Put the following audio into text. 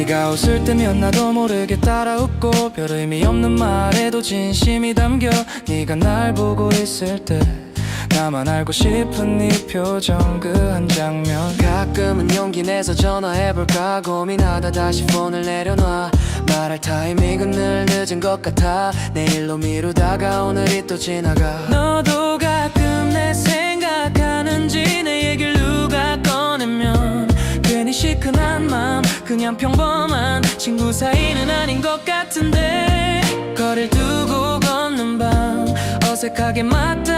네가 웃을 때면 나도 모르게 따라 웃고 별 의미 없는 말에도 진심이 담겨 네가 날 보고 있을 때 나만 알고 싶은 네 표정 그 한 장면 가끔은 용기 내서 전화해볼까 고민하다 다시 폰을 내려놔 말할 타이밍은 늘 늦은 것 같아 내일로 미루다가 오늘이 또 지나가 너도 시큰한 맘 그냥 평범한 친구 사이는 아닌 것 같은데 거리를 두고 걷는 밤 어색하게 맞다